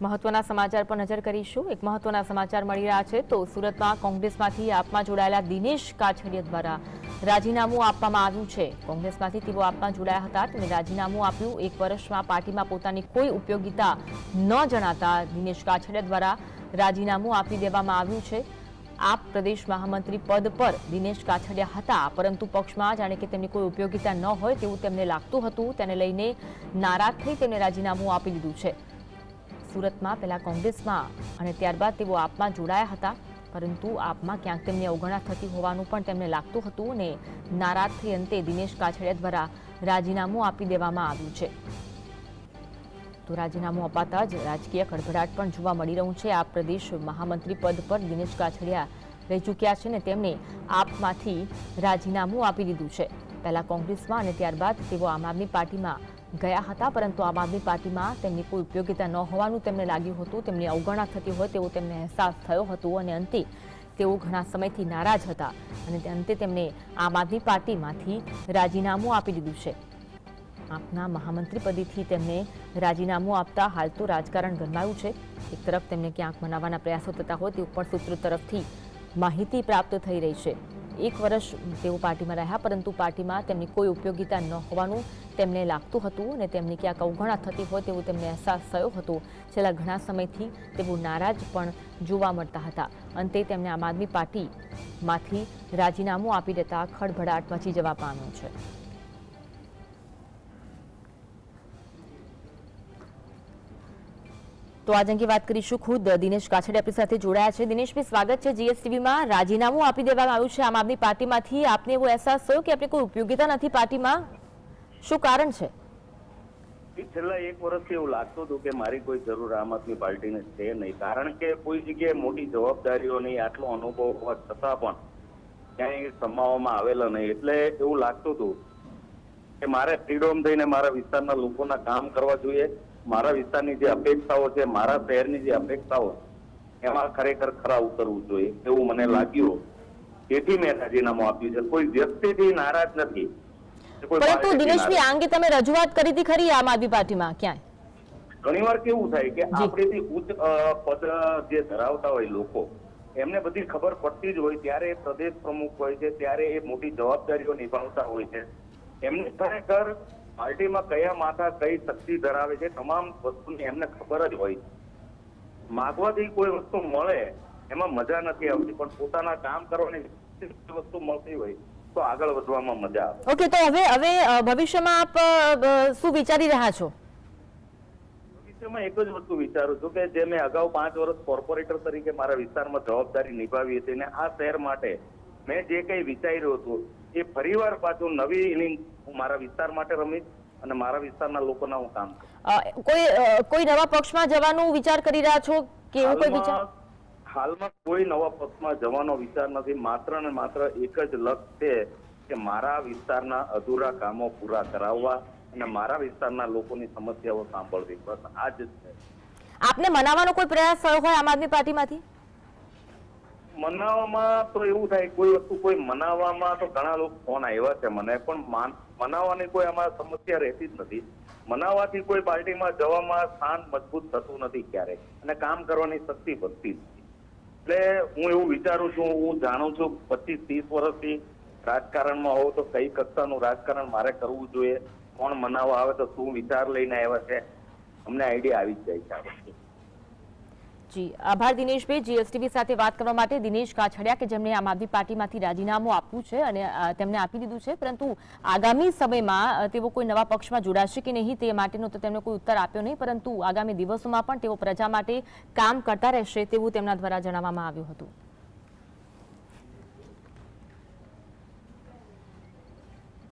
મહત્વના સમાચાર પર નજર કરીશું. એક મહત્વના સમાચાર મળી રહ્યા છે તો સુરતમાં કોંગ્રેસમાંથી આપમાં જોડાયેલા દિનેશ કાછડિયા દ્વારા રાજીનામું આપવામાં આવ્યું છે. કોંગ્રેસમાંથી તેઓ આપમાં જોડાયા હતા. તેમણે રાજીનામું આપ્યું. એક વર્ષમાં પાર્ટીમાં પોતાની કોઈ ઉપયોગિતા ન જણાતા દિનેશ કાછડિયા દ્વારા રાજીનામું આપી દેવામાં આવ્યું છે. આપ પ્રદેશ મહામંત્રી પદ પર દિનેશ કાછડિયા હતા, પરંતુ પક્ષમાં જાણે કે તેમની કોઈ ઉપયોગિતા ન હોય તેવું તેમને લાગતું હતું. તેને લઈને નારાજ થઈ તેમને રાજીનામું આપી દીધું છે. સુરતમાં પહેલાં કોંગ્રેસમાં અને ત્યારબાદ તેઓ આપમાં જોડાયા હતા. પરંતુ આપમાં ક્યાંક તેમની અવગણના થતી હોવાનું પણ તેમને લાગતું હતું અને નારાજ થઈ અંતે દિનેશ કાછડિયા દ્વારા રાજીનામું આપી દેવામાં આવ્યું છે. તો રાજીનામું અપાતા જ રાજકીય ખળભળાટ પણ જોવા મળી રહ્યું છે. આ પ્રદેશ મહામંત્રી પદ પર દિનેશ કાછડિયા રહી ચૂક્યા છે ને તેમને આપમાંથી રાજીનામું આપી દીધું છે. પહેલા કોંગ્રેસમાં અને ત્યારબાદ તેઓ આમ આદમી પાર્ટીમાં ગયા હતા, પરંતુ આમ આદમી પાર્ટીમાં તેમની કોઈ ઉપયોગિતા ન હોવાનું તેમને લાગ્યું હતું. તેમની અવગણના થતી હોય તેવો તેમને અહેસાસ થયો હતો અને અંતે તેઓ ઘણા સમયથી નારાજ હતા અને અંતે તેમને આમ આદમી પાર્ટીમાંથી રાજીનામું આપી દીધું છે. આપના મહામંત્રી પદેથી તેમને રાજીનામું આપતા હાલ તો રાજકારણ ગરમાયું છે. એક તરફ તેમને ક્યાંક મનાવવાના પ્રયાસો થતા હોય તે પણ સૂત્રો તરફથી માહિતી પ્રાપ્ત થઈ રહી છે. એક વર્ષ તેઓ પાર્ટીમાં રહ્યા, પરંતુ પાર્ટીમાં તેમની કોઈ ઉપયોગીતા ન હોવાનું તેમને લાગતું હતું અને તેમની ક્યાંક અવગણા થતી હોય તેવું તેમને અહેસાસ થયો હતો. છેલ્લા ઘણા સમયથી તેઓ નારાજ પણ જોવા મળતા હતા. અંતે તેમને આમ આદમી પાર્ટીમાંથી રાજીનામું આપી દેતા ખળભળાટ મચી જવા પામ્યો છે. તો આજ અંગે વાત કરીશું ખુદ દિનેશ કાછડી આપણી સાથે જોડાયા છે. દિનેશભાઈ સ્વાગત છે જીએસટીવીમાં. રાજીનામું આપી દેવામાં આવ્યું છે આમ આદમી પાર્ટીમાંથી. આપને એવો અહેસાસ થયો કે આપણે કોઈ ઉપયોગીતા નથી પાર્ટીમાં? શું કારણ છે? છેલ્લા એક વર્ષથી એવું લાગતું હતું કે મારી કોઈ જરૂર આમ આદમી પાર્ટીને છે નહીં. કારણ કે કોઈ જગ્યાએ મોટી જવાબદારીઓ નહીં આટલો અનુભવ હોવા છતાં પણ ક્યાંય સમાવવામાં આવેલા નહીં. એટલે એવું લાગતું હતું કે મારે ફ્રીડમ થઈને મારા વિસ્તારના લોકોના કામ કરવા જોઈએ. મારા વિસ્તારની જે અપેક્ષાઓ છે મારા શહેરની જે અપેક્ષાઓ એમાં ખરેખર ખરા ઉતરવું જોઈએ એવું મને લાગ્યું. તેથી મેં રાજીનામું આપ્યું છે. કોઈ વ્યક્તિથી નારાજ નથી. પરંતુ દિનેશભાઈ આ અંગે તમે રજૂઆત કરી હતી ખરી આમ આદમી પાર્ટીમાં? ક્યાંય? ઘણીવાર કેવું થાય કે જી. ઉચ્ચ પદ જે ધરાવતા હોય લોકો એમને બધી ખબર પડતી જ હોય. ત્યારે પ્રદેશ પ્રમુખ હોય છે ત્યારે એ મોટી જવાબદારીઓ નિભાવતા હોય છે. એમને ખરેખર પાર્ટીમાં કયા માથા કઈ શક્તિ ધરાવે છે તમામ વસ્તુની એમને ખબર જ હોય માગવાથી કોઈ વસ્તુ મળે એમાં મજા નથી આવતી પણ પોતાના કામ કરવાની વસ્તુ મળતી હોય તો આગળ વધવામાં મજા આવે. ઓકે તો હવે હવે ભવિષ્યમાં આપ શું વિચારી રહ્યા છો? ભવિષ્યમાં એક જ વસ્તુ વિચારું છું કે જે મેં અગાઉ પાંચ વર્ષ કોર્પોરેટર તરીકે મારા વિસ્તારમાં જવાબદારી નિભાવી હતી અને આ શહેર માટે મેં જે કંઈ વિચાર્યું હતું એ ફરીવાર પાછું નવી ઇનિંગ હું મારા વિસ્તાર માટે રમીશ અને મારા વિસ્તારના લોકોના હું કામ કોઈ કોઈ નવા પક્ષમાં જવાનું વિચાર કરી રહ્યા છો કે એવું કોઈ વિચાર? હાલમાં કોઈ નવા પક્ષમાં જવાનો વિચાર નથી. માત્ર ને માત્ર એક જ લક્ષ્ય છે કે મારા વિસ્તારના અધૂરા કામો પૂરા કરાવવા અને મારા વિસ્તારના લોકોની સમસ્યાઓ સાંભળવી. બસ આ જ છે. આપને મનાવવાનો કોઈ પ્રયાસ થયો હોય આમ આદમી પાર્ટીમાંથી? મનાવવામાં તો એવું થાય, કોઈ વસ્તુ કોઈ મનાવવામાં તો ઘણા લોકો ફોન આવ્યા છે મને, પણ મનાવવાની કોઈ આમાં સમસ્યા રહેતી જ નથી. મનાવવાથી કોઈ પાર્ટીમાં જવામાં સ્થાન મજબૂત થતું નથી ક્યારેય અને કામ કરવાની શક્તિ વધતી નથી. એટલે હું એવું વિચારું છું, હું જાણું છું પચીસ, ત્રીસ વર્ષથી રાજકારણમાં હોઉં તો કઈ કક્ષાનું રાજકારણ મારે કરવું જોઈએ, કોણ મનાવવા આવે તો શું વિચાર લઈને આવ્યા છે, અમને આઈડિયા આવી જ જાય છે આ વસ્તુ જી. આભાર દિનેશભાઈ. જીએસટીવી સાથે વાત કરવા માટે દિનેશ કાછડિયા કે જેમણે આમ આદમી પાર્ટીમાંથી રાજીનામું આપ્યું છે અને તેમણે આપી દીધું છે. પરંતુ આગામી સમયમાં તેઓ કોઈ નવા પક્ષમાં જોડાશે કે નહીં તે માટેનો તો તેમને કોઈ ઉત્તર આપ્યો નહીં. પરંતુ આગામી દિવસોમાં પણ તેઓ પ્રજા માટે કામ કરતા રહેશે તેવું તેમના દ્વારા જણાવવામાં આવ્યું હતું.